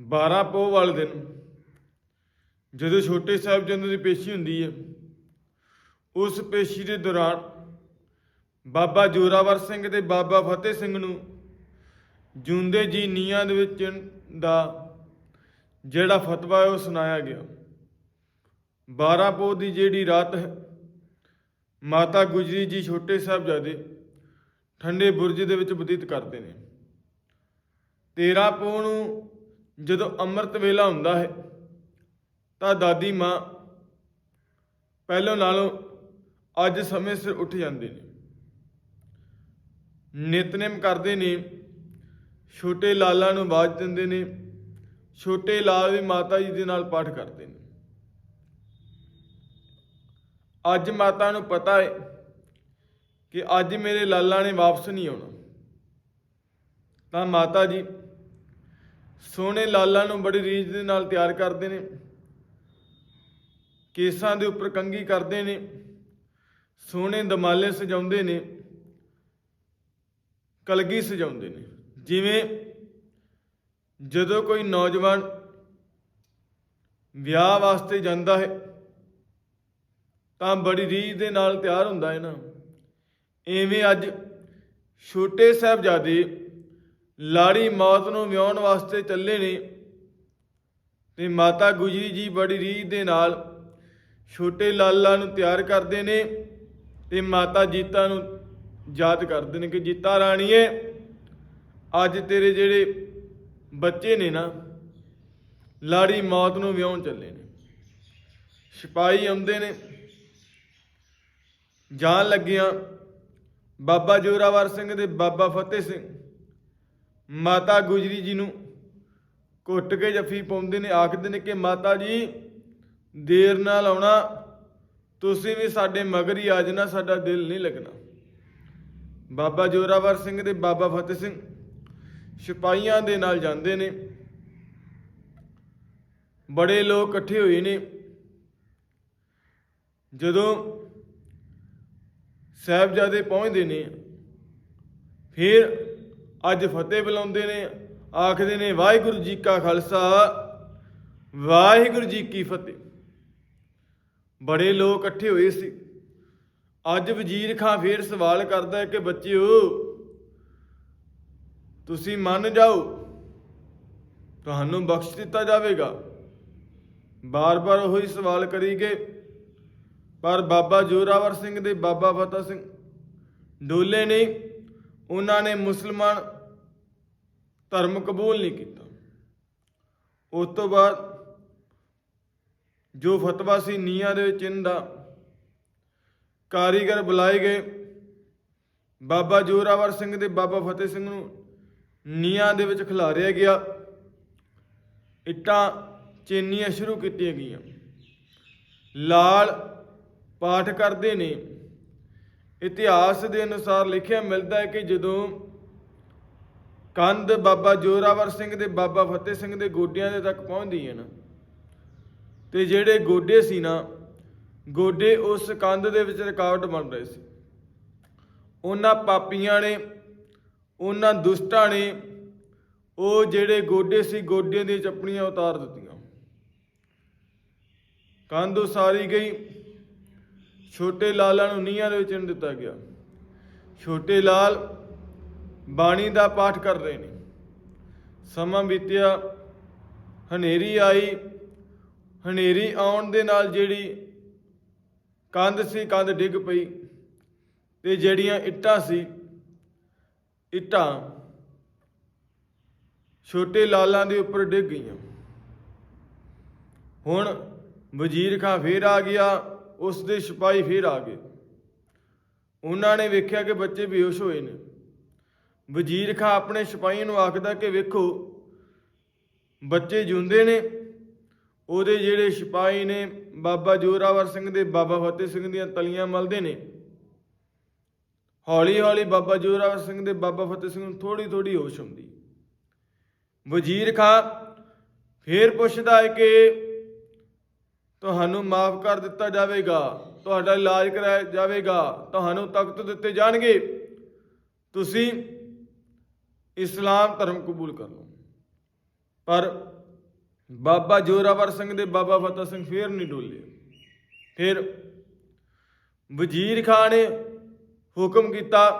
12 ਪੋਹ ਵਾਲੇ ਦਿਨ ਜਦੋਂ ਛੋਟੇ ਸਾਹਿਬਜ਼ਾਦੇ ਦੀ ਪੇਸ਼ੀ ਹੁੰਦੀ ਹੈ, ਉਸ ਪੇਸ਼ੀ ਦੇ ਦੌਰਾਨ ਬਾਬਾ ਜੋਰਾਵਰ ਸਿੰਘ ਤੇ ਬਾਬਾ ਫਤਿਹ ਸਿੰਘ ਨੂੰ ਜੂੰਦੇ ਜੀ ਨੀਆਂ ਦੇ ਵਿੱਚ ਦਾ ਜਿਹੜਾ ਫਤਵਾ ਹੈ ਉਹ ਸੁਣਾਇਆ ਗਿਆ। 12 ਪੋਹ ਦੀ ਜਿਹੜੀ ਰਾਤ ਹੈ, ਮਾਤਾ ਗੁਜਰੀ ਜੀ ਛੋਟੇ ਸਾਹਿਬਜ਼ਾਦੇ ਠੰਡੇ ਬੁਰਜ ਦੇ ਵਿੱਚ ਬਤੀਤ ਕਰਦੇ ਨੇ। 13 ਪੋਹ ਨੂੰ ਜਦੋਂ ਅੰਮ੍ਰਿਤ ਵੇਲਾ ਹੁੰਦਾ ਹੈ, ਤਾਂ ਦਾਦੀ ਮਾਂ ਪਹਿਲਾਂ ਨਾਲੋਂ ਅੱਜ ਸਮੇਂ ਸਿਰ ਉੱਠ ਜਾਂਦੇ ਨੇ। ਨਿਤਨੇਮ ਕਰਦੇ ਨੇ, ਛੋਟੇ ਲਾਲਾਂ ਨੂੰ ਆਵਾਜ਼ ਦਿੰਦੇ ਨੇ, ਛੋਟੇ ਲਾਲ ਵੀ ਮਾਤਾ ਜੀ ਦੇ ਨਾਲ ਪਾਠ ਕਰਦੇ ਨੇ। ਅੱਜ ਮਾਤਾ ਨੂੰ ਪਤਾ ਹੈ ਕਿ ਅੱਜ ਮੇਰੇ ਲਾਲਾਂ ਨੇ ਵਾਪਸ ਨਹੀਂ ਆਉਣਾ। ਤਾਂ ਮਾਤਾ ਜੀ ਸੋਹਣੇ ਲਾਲਾਂ ਨੂੰ ਬੜੀ ਰੀਝ ਦੇ ਨਾਲ ਤਿਆਰ ਕਰਦੇ ਨੇ। ਕੇਸਾਂ ਦੇ ਉੱਪਰ ਕੰਗੀ ਕਰਦੇ ਨੇ। ਸੋਹਣੇ ਦਮਾਲੇ ਸਜਾਉਂਦੇ ਨੇ। ਕਲਗੀ ਸਜਾਉਂਦੇ ਨੇ। ਜਿਵੇਂ ਜਦੋਂ ਕੋਈ ਨੌਜਵਾਨ ਵਿਆਹ ਵਾਸਤੇ ਜਾਂਦਾ ਹੈ, ਤਾਂ ਬੜੀ ਰੀਝ ਦੇ ਨਾਲ ਤਿਆਰ ਹੁੰਦਾ ਹੈ ਨਾ। ਐਵੇਂ ਅੱਜ ਛੋਟੇ ਸਾਹਿਬਜ਼ਾਦੇ ਲਾੜੀ ਮੌਤ ਨੂੰ ਵਿਆਉਣ ਵਾਸਤੇ ਚੱਲੇ ਨੇ ਤੇ ਮਾਤਾ ਗੁਜਰੀ ਜੀ ਬੜੀ ਰੀਝ ਦੇ ਨਾਲ ਛੋਟੇ ਲਾਲਾ ਨੂੰ ਤਿਆਰ ਕਰਦੇ ਨੇ ਤੇ ਮਾਤਾ ਜੀਤਾ ਨੂੰ ਯਾਦ ਕਰਦੇ ਨੇ ਕਿ ਜੀਤਾ ਰਾਣੀਏ, ਅੱਜ ਤੇਰੇ ਜਿਹੜੇ ਬੱਚੇ ਨੇ ਨਾ, ਲਾੜੀ ਮੌਤ ਨੂੰ ਵਿਆਉਣ ਚੱਲੇ ਨੇ। ਸਿਪਾਹੀ ਆਉਂਦੇ ਨੇ, ਜਾਣ ਲੱਗਿਆਂ, ਬਾਬਾ ਜੋਰਾਵਰ ਸਿੰਘ ਦੇ ਬਾਬਾ ਫਤਿਹ ਸਿੰਘ। ਮਾਤਾ ਗੁਜਰੀ ਜੀ ਨੂੰ ਘੁੱਟ ਕੇ ਜੱਫੀ ਪਾਉਂਦੇ ਨੇ, ਆਖਦੇ ਨੇ ਕਿ ਮਾਤਾ ਜੀ, ਦੇਰ ਨਾਲ ਆਉਣਾ, ਤੁਸੀਂ ਵੀ ਸਾਡੇ ਮਗਰ ਹੀ ਆ ਜਾਣਾ, ਸਾਡਾ ਦਿਲ ਨਹੀਂ ਲੱਗਣਾ। ਬਾਬਾ ਜੋਰਾਵਰ ਸਿੰਘ ਤੇ ਬਾਬਾ ਫਤਿਹ ਸਿੰਘ ਸਿਪਾਹੀਆਂ ਦੇ ਨਾਲ ਜਾਂਦੇ ਨੇ। ਬੜੇ ਲੋਕ ਇਕੱਠੇ ਹੋਏ ਨੇ। ਜਦੋਂ ਸਾਹਿਬਜ਼ਾਦੇ ਪਹੁੰਚਦੇ ਨੇ, ਫਿਰ ਅੱਜ ਫਤਿਹ ਬੁਲਾਉਂਦੇ ਨੇ, ਆਖਦੇ ਨੇ, ਵਾਹਿਗੁਰੂ ਜੀ ਕਾ ਖਾਲਸਾ, ਵਾਹਿਗੁਰੂ ਜੀ ਕੀ ਫਤਿਹ। ਬੜੇ ਲੋਕ ਇਕੱਠੇ ਹੋਏ ਸੀ। ਅੱਜ ਵਜ਼ੀਰ ਖਾਂ ਫੇਰ ਸਵਾਲ ਕਰਦਾ ਹੈ ਕਿ ਬੱਚਿਓ, ਤੁਸੀਂ ਮੰਨ ਜਾਓ, ਤੁਹਾਨੂੰ ਬਖਸ਼ ਦਿੱਤਾ ਜਾਵੇਗਾ। ਬਾਰ-ਬਾਰ ਉਹੀ ਸਵਾਲ ਕਰੀ ਗਏ ਪਰ ਬਾਬਾ ਜੋਰਾਵਰ ਸਿੰਘ ਦੇ ਬਾਬਾ ਫਤਿਹ ਸਿੰਘ, ਡੋਲੇ ਨਹੀਂ। ਉਹਨਾਂ ਨੇ ਮੁਸਲਮਾਨ ਧਰਮ ਕਬੂਲ ਨਹੀਂ ਕੀਤਾ। ਉਸ ਤੋਂ ਬਾਅਦ ਜੋ ਫਤਵਾ ਸੀ ਨੀਆਂ ਦੇ ਵਿੱਚ ਇਹਦਾ ਕਾਰੀਗਰ ਬੁਲਾਏ ਗਏ। ਬਾਬਾ ਜੋਰਾਵਰ ਸਿੰਘ ਦੇ ਬਾਬਾ ਫਤਿਹ ਸਿੰਘ ਨੂੰ ਨੀਆਂ ਦੇ ਵਿੱਚ ਖਿਲਾਰਿਆ ਗਿਆ। ਇੱਟਾਂ ਚੇਨੀਆਂ ਸ਼ੁਰੂ ਕੀਤੀਆਂ ਗਈਆਂ। ਲਾਲ ਪਾਠ ਕਰਦੇ ਨੇ। ਇਤਿਹਾਸ ਦੇ ਅਨੁਸਾਰ ਲਿਖਿਆ ਮਿਲਦਾ ਹੈ ਕਿ ਜਦੋਂ ਕੰਧ ਬਾਬਾ ਜੋਰਾਵਰ ਸਿੰਘ ਦੇ ਬਾਬਾ ਫਤਿਹ ਸਿੰਘ ਦੇ ਗੋਡਿਆਂ ਦੇ ਤੱਕ ਪਹੁੰਚਦੀ ਹੈ ਨਾ, ਤੇ ਜਿਹੜੇ ਗੋਡੇ ਸੀ ਨਾ, ਗੋਡੇ ਉਸ ਕੰਧ ਦੇ ਵਿੱਚ ਰਕਾਵਟ ਬਣ ਰਹੇ ਸੀ। ਉਹਨਾਂ ਪਾਪੀਆਂ ਨੇ, ਉਹਨਾਂ ਦੁਸ਼ਟਾਂ ਨੇ ਉਹ ਜਿਹੜੇ ਗੋਡੇ ਸੀ, ਗੋਡਿਆਂ ਦੀਆਂ ਚੱਪਣੀਆਂ ਉਤਾਰ ਦਿੱਤੀਆਂ। ਕੰਧ ਉਸਾਰੀ ਗਈ। ਛੋਟੇ ਲਾਲਾਂ ਨੂੰ ਨੀਹਾਂ ਦੇ ਵਿੱਚ ਚਿਣ ਦਿੱਤਾ ਗਿਆ। ਛੋਟੇ ਲਾਲ ਬਾਣੀ ਦਾ ਪਾਠ ਕਰ ਰਹੇ ਨੇ। ਸਮਾਂ ਬੀਤਿਆ, ਹਨੇਰੀ ਆਈ। ਹਨੇਰੀ ਆਉਣ ਦੇ ਨਾਲ ਜਿਹੜੀ ਕੰਧ ਸੀ, ਕੰਧ ਡਿੱਗ ਪਈ ਤੇ ਜਿਹੜੀਆਂ ਇੱਟਾਂ ਸੀ, ਇੱਟਾਂ ਛੋਟੇ ਲਾਲਾਂ ਦੇ ਉੱਪਰ ਡਿੱਗ ਗਈਆਂ। ਹੁਣ ਵਜ਼ੀਰ ਖਾਂ ਫੇਰ ਆ ਗਿਆ। ਉਸ ਦੇ ਸਿਪਾਹੀ ਫੇਰ ਆ ਗਏ। ਉਹਨਾਂ ਨੇ ਵੇਖਿਆ ਕਿ ਬੱਚੇ ਬੇਹੋਸ਼ ਹੋਏ ਨੇ। ਵਜ਼ੀਰ ਖਾਂ ਆਪਣੇ ਸਿਪਾਹੀਆਂ ਨੂੰ ਆਖਦਾ ਕਿ ਵੇਖੋ, ਬੱਚੇ ਜਿਉਂਦੇ ਨੇ। ਉਹਦੇ ਜਿਹੜੇ ਸਿਪਾਹੀ ਨੇ, ਬਾਬਾ ਜੋਰਾਵਰ ਸਿੰਘ ਦੇ ਬਾਬਾ ਫਤਿਹ ਸਿੰਘ ਦੀਆਂ ਤਲੀਆਂ ਮਲਦੇ ਨੇ। ਹੌਲੀ ਹੌਲੀ ਬਾਬਾ ਜੋਰਾਵਰ ਸਿੰਘ ਦੇ ਬਾਬਾ ਫਤਿਹ ਸਿੰਘ ਨੂੰ ਥੋੜੀ ਥੋੜੀ ਹੋਸ਼ ਆਉਂਦੀ ਵਜ਼ੀਰ ਖਾਂ ਫੇਰ ਪੁੱਛਦਾ ਹੈ ਕਿ ਤੁਹਾਨੂੰ ਮਾਫ ਕਰ ਦਿੱਤਾ ਜਾਵੇਗਾ, ਤੁਹਾਡਾ ਇਲਾਜ ਕਰਾਇਆ ਜਾਵੇਗਾ, ਤੁਹਾਨੂੰ ਤਖਤ ਦਿੱਤੇ ਜਾਣਗੇ। ਤੁਸੀਂ ਇਸਲਾਮ ਧਰਮ ਕਬੂਲ ਕਰ ਲਓ। ਪਰ ਬਾਬਾ ਜੋਰਾਵਰ ਸਿੰਘ ਦੇ ਬਾਬਾ ਫਤਿਹ ਸਿੰਘ ਫੇਰ ਨਹੀਂ ਡੋਲੇ। ਫਿਰ ਵਜ਼ੀਰ ਖਾਨ ਨੇ ਹੁਕਮ ਕੀਤਾ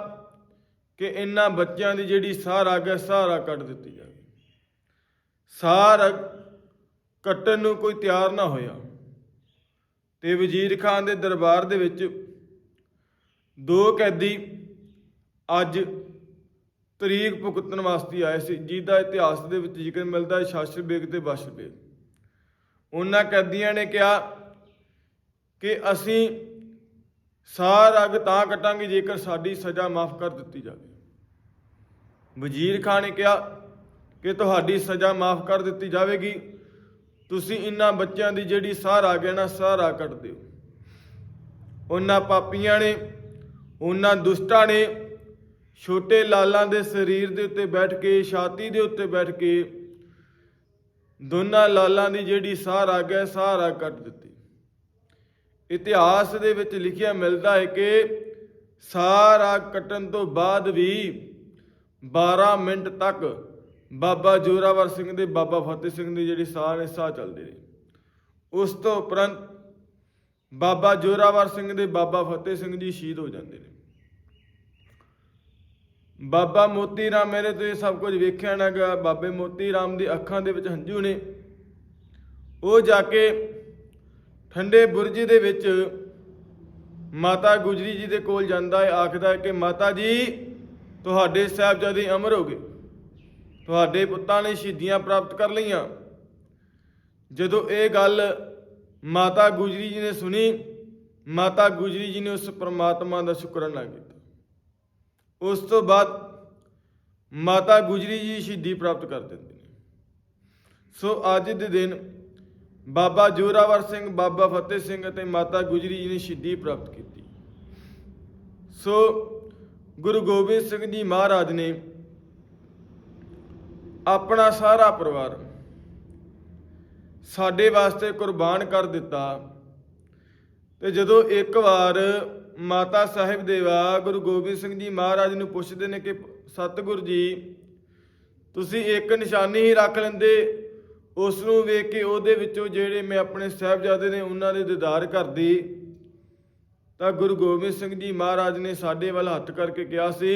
ਕਿ ਇਹਨਾਂ ਬੱਚਿਆਂ ਦੀ ਜਿਹੜੀ ਸਾਰ ਆ ਗਿਆ ਸਾਰਾ ਕੱਢ ਦਿੱਤੀ ਜਾਵੇ। ਸਾਰ ਕੱਟਣ ਨੂੰ ਕੋਈ ਤਿਆਰ ਨਾ ਹੋਇਆ। ਤੇ ਵਜ਼ੀਰ ਖਾਨ ਦੇ ਦਰਬਾਰ ਦੇ ਵਿੱਚ ਦੋ ਕੈਦੀ ਅੱਜ ਤਰੀਕ ਭੁਗਤਣ ਵਾਸਤੇ ਆਏ ਸੀ, ਜਿਹਦਾ ਇਤਿਹਾਸ ਦੇ ਵਿੱਚ ਜ਼ਿਕਰ ਮਿਲਦਾ ਹੈ ਸ਼ਾਸਰ ਬੇਗ ਤੇ ਬਸ਼ਰ ਬੇਗ। ਉਹਨਾਂ ਕੈਦੀਆਂ ਨੇ ਕਿਹਾ ਕਿ ਅਸੀਂ ਸਾਰ ਅੱਗ ਤਾਂ ਕਟਾਂਗੇ ਜੇਕਰ ਸਾਡੀ ਸਜ਼ਾ ਮਾਫ ਕਰ ਦਿੱਤੀ ਜਾਵੇ। ਵਜ਼ੀਰ ਖਾਨ ਨੇ ਕਿਹਾ ਕਿ ਤੁਹਾਡੀ ਸਜ਼ਾ ਮਾਫ ਕਰ ਦਿੱਤੀ ਜਾਵੇਗੀ। ਤੁਸੀਂ ਇਹਨਾਂ ਬੱਚਿਆਂ ਦੀ ਜਿਹੜੀ ਸਾਰ ਆ ਗਿਆ ਨਾ, ਸਾਰਾ ਕੱਟ ਦਿਓ। ਉਹਨਾਂ ਪਾਪੀਆਂ ਨੇ, ਉਹਨਾਂ ਦੁਸ਼ਟਾਂ ਨੇ ਛੋਟੇ ਲਾਲਾਂ ਦੇ ਸਰੀਰ ਦੇ ਉੱਤੇ ਬੈਠ ਕੇ, ਛਾਤੀ ਦੇ ਉੱਤੇ ਬੈਠ ਕੇ ਦੋਨਾਂ ਲਾਲਾਂ ਦੀ ਜਿਹੜੀ ਸਾਰਾ ਆ ਗਿਆ ਸਾਰਾ ਕੱਟ ਦਿੱਤੀ। ਇਤਿਹਾਸ ਦੇ ਵਿੱਚ ਲਿਖਿਆ ਮਿਲਦਾ ਹੈ ਕਿ ਸਾਰਾ ਕੱਟਣ ਤੋਂ ਬਾਅਦ ਵੀ 12 ਮਿੰਟ ਤੱਕ ਬਾਬਾ ਜੋਰਾਵਰ ਸਿੰਘ ਦੇ, ਬਾਬਾ ਫਤਿਹ ਸਿੰਘ ਦੀ ਜਿਹੜੀ ਸਾਹ ਨੇ, ਸਾਹ ਚੱਲਦੇ ਰਹੇ। ਉਸ ਤੋਂ ਉਪਰੰਤ ਬਾਬਾ ਜੋਰਾਵਰ ਸਿੰਘ ਦੇ, ਬਾਬਾ ਫਤਿਹ ਸਿੰਘ ਜੀ ਸ਼ਹੀਦ ਹੋ ਜਾਂਦੇ ਨੇ। ਬਾਬਾ ਮੋਤੀ ਰਾਮ, ਮੇਰੇ ਤੋਂ ਇਹ ਸਭ ਕੁਝ ਵੇਖਿਆ ਨਾ ਗਿਆ। ਬਾਬੇ ਮੋਤੀ ਰਾਮ ਦੀ ਅੱਖਾਂ ਦੇ ਵਿੱਚ ਹੰਝੂ ਨੇ। ਉਹ ਜਾ ਕੇ ਠੰਡੇ ਬੁਰਜ ਦੇ ਵਿੱਚ ਮਾਤਾ ਗੁਜਰੀ ਜੀ ਦੇ ਕੋਲ ਜਾਂਦਾ ਹੈ, ਆਖਦਾ ਹੈ ਕਿ ਮਾਤਾ ਜੀ, ਤੁਹਾਡੇ ਸਾਹਿਬਜ਼ਾਦੇ ਅਮਰ ਹੋ ਗਏ। ਤੁਹਾਡੇ ਪੁੱਤਾਂ ਨੇ ਸ਼ਹੀਦੀਆਂ ਪ੍ਰਾਪਤ ਕਰ ਲਈਆਂ। ਜਦੋਂ ਇਹ ਗੱਲ ਮਾਤਾ ਗੁਜਰੀ ਜੀ ਨੇ ਸੁਣੀ, ਮਾਤਾ ਗੁਜਰੀ ਜੀ ਨੇ ਉਸ ਪਰਮਾਤਮਾ ਦਾ ਸ਼ੁਕਰਾਨਾ ਕੀਤਾ। ਉਸ ਤੋਂ ਬਾਅਦ ਮਾਤਾ ਗੁਜਰੀ ਜੀ ਸ਼ਹੀਦੀ ਪ੍ਰਾਪਤ ਕਰ ਦਿੰਦੇ ਨੇ। ਸੋ ਅੱਜ ਦੇ ਦਿਨ ਬਾਬਾ ਜੋਰਾਵਰ ਸਿੰਘ, ਬਾਬਾ ਫਤਿਹ ਸਿੰਘ ਅਤੇ ਮਾਤਾ ਗੁਜਰੀ ਜੀ ਨੇ ਸ਼ਹੀਦੀ ਪ੍ਰਾਪਤ ਕੀਤੀ। ਸੋ ਗੁਰੂ ਗੋਬਿੰਦ ਸਿੰਘ ਜੀ ਮਹਾਰਾਜ ਨੇ ਆਪਣਾ ਸਾਰਾ ਪਰਿਵਾਰ ਸਾਡੇ ਵਾਸਤੇ ਕੁਰਬਾਨ ਕਰ ਦਿੱਤਾ। ਤੇ ਜਦੋਂ ਇੱਕ ਵਾਰ ਮਾਤਾ ਸਾਹਿਬ ਦੇਵਾ ਗੁਰੂ ਗੋਬਿੰਦ ਸਿੰਘ ਜੀ ਮਹਾਰਾਜ ਨੂੰ ਪੁੱਛਦੇ ਨੇ ਕਿ, ਸਤਿਗੁਰ ਜੀ, ਤੁਸੀਂ ਇੱਕ ਨਿਸ਼ਾਨੀ ਹੀ ਰੱਖ ਲੈਂਦੇ। ਉਸ ਨੂੰ ਵੇਖ ਕੇ ਉਹਦੇ ਵਿੱਚੋਂ ਜਿਹੜੇ ਮੈਂ ਆਪਣੇ ਸਾਹਿਬਜ਼ਾਦੇ ਨੇ ਉਹਨਾਂ ਦੇ ਦੀਦਾਰ ਕਰਦੀ ਤਾਂ ਗੁਰੂ ਗੋਬਿੰਦ ਸਿੰਘ ਜੀ ਮਹਾਰਾਜ ਨੇ ਸਾਡੇ ਵੱਲ ਹੱਥ ਕਰਕੇ ਕਿਹਾ ਸੀ,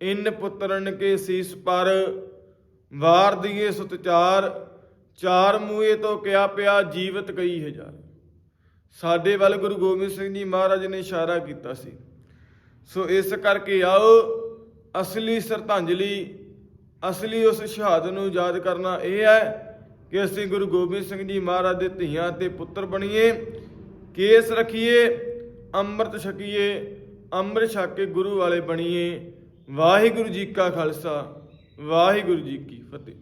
ਇਨ ਪੁੱਤਰਨ ਕੇ ਸੀਸ ਪਰ ਵਾਰ ਦੀਏ ਸੁਤਚਾਰ, ਚਾਰ ਮੂਏ ਤੋਂ ਕਿਆ ਪਿਆ ਜੀਵਤ ਕਈ ਹਜ਼ਾਰ। ਸਾਡੇ ਵੱਲ ਗੁਰੂ ਗੋਬਿੰਦ ਸਿੰਘ ਜੀ ਮਹਾਰਾਜ ਨੇ ਇਸ਼ਾਰਾ ਕੀਤਾ ਸੀ। ਸੋ ਇਸ ਕਰਕੇ ਆਓ, ਅਸਲੀ ਸਰਧਾਂਜਲੀ, ਅਸਲੀ ਉਸ ਸ਼ਹਾਦਤ ਨੂੰ ਯਾਦ ਕਰਨਾ ਇਹ ਹੈ ਕਿ ਅਸੀਂ ਗੁਰੂ ਗੋਬਿੰਦ ਸਿੰਘ ਜੀ ਮਹਾਰਾਜ ਦੇ ਧੀਆਂ ਤੇ ਪੁੱਤਰ ਬਣੀਏ, ਕੇਸ ਰਖੀਏ, ਅੰਮ੍ਰਿਤ ਛਕੀਏ, ਅੰਮ੍ਰਿਤ ਛਕ ਕੇ ਗੁਰੂ ਵਾਲੇ ਬਣੀਏ। ਵਾਹਿਗੁਰੂ ਜੀ ਕਾ ਖਾਲਸਾ। ਵਾਹਿਗੁਰੂ ਜੀ ਕੀ ਫਤਿਹ।